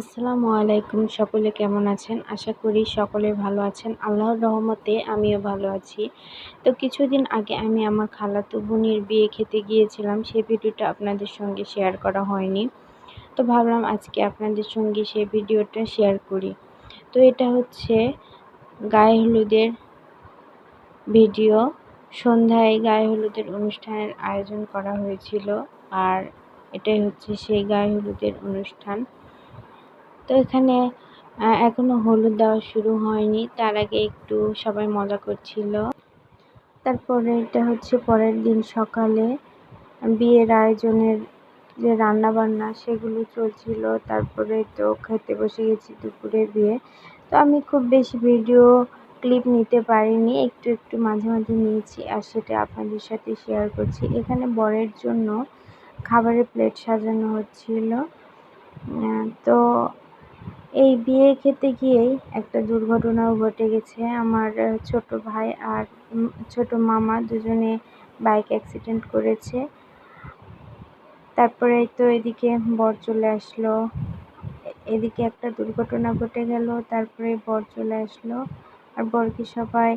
আসসালামু আলাইকুম, সকলে কেমন আছেন? আশা করি সকলে ভালো আছেন। আল্লাহর রহমতে আমিও ভালো আছি। তো কিছুদিন আগে আমি আমার খালাতো বোনের বিয়ে খেতে গিয়েছিলাম সেই ভিডিওটা আপনাদের সঙ্গে শেয়ার করা হয়নি। তো ভাবলাম আজকে আপনাদের সঙ্গে সেই ভিডিওটা শেয়ার করি। তো এটা হচ্ছে গায়ে হলুদের ভিডিও। সন্ধ্যায় গায়ে হলুদের অনুষ্ঠানের আয়োজন করা হয়েছিল, আর এটাই হচ্ছে সেই গায়ে হলুদের অনুষ্ঠান। তো এখানে এখনও হলুদ দেওয়া শুরু হয়নি। তার আগে একটু সবাই মজা করছিল। তারপরে এটা হচ্ছে পরের দিন সকালে বিয়ের আয়োজনের যে রান্না বান্না সেগুলো চলছিল। তারপরে তো খেতে বসে গেছি দুপুরে বিয়ে। তো আমি খুব বেশি ভিডিও ক্লিপ নিতে পারিনি, একটু একটু মাঝে মাঝে নিয়েছি আর সেটা আপনাদের সাথে শেয়ার করছি। এখানে বরের জন্য খাবারের প্লেট সাজানো হচ্ছিল। তো এই বিয়ে খেতে গিয়েই একটা দুর্ঘটনাও ঘটে গেছে। আমার ছোট ভাই আর ছোট মামা দুজনে বাইক অ্যাক্সিডেন্ট করেছে। তারপরে তো এদিকে বর চলে আসলো। এদিকে একটা দুর্ঘটনা ঘটে গেল, তারপরে বর চলে আসলো। আর বরকে সবাই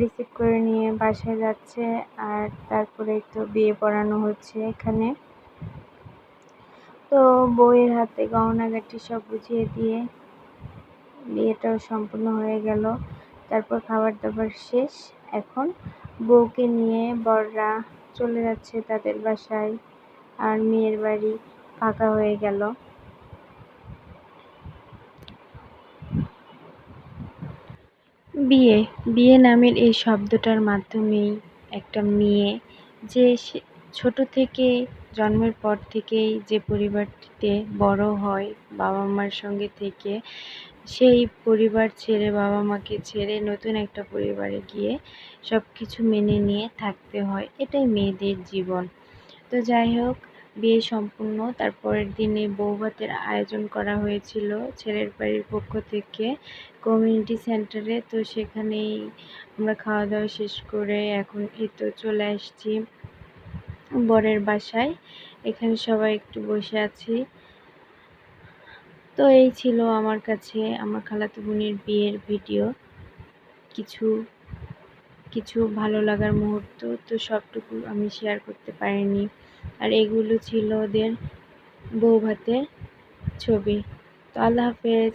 রিসিভ করে নিয়ে বাসায় যাচ্ছে। আর তারপরে তো বিয়ে পড়ানো হচ্ছে এখানে। তো বউয়ের হাতে গহনাগাটি সব বুঝিয়ে দিয়ে বিয়েটাও সম্পূর্ণ হয়ে গেল। তারপর খাবার দাবার শেষ। এখন বউকে নিয়ে বররা চলে যাচ্ছে তাদের বাসায় আর মেয়ের বাড়ি ফাঁকা হয়ে গেল। বিয়ে বিয়ে নামের এই শব্দটার মাধ্যমেই একটা মেয়ে যে ছোট থেকে জন্মের পর থেকেই যে পরিবারটিতে বড় হয় বাবা মার সঙ্গে থেকে, সেই পরিবার ছেড়ে বাবা মাকে ছেড়ে নতুন একটা পরিবারে গিয়ে সব কিছু মেনে নিয়ে থাকতে হয়। এটাই মেয়েদের জীবন। তো যাই হোক, বিয়ে সম্পূর্ণ। তারপরের দিনে বৌভাতের আয়োজন করা হয়েছিল ছেলের বাড়ির পক্ষ থেকে কমিউনিটি সেন্টারে। তো সেখানেই আমরা খাওয়া দাওয়া শেষ করে এখন এই তো চলে আসছি। বরের বাসায়। এখানে সবাই একটু বসে আছি। তো এই ছিল আমার কাছে আমার খালাতো বোনের বিয়ের ভিডিও। কিছু কিছু ভালো লাগার মুহূর্ত তো সবটুকু আমি শেয়ার করতে পারিনি। আর এগুলো ছিল ওদের বউ ভাতের ছবি। তো আল্লাহ হাফেজ।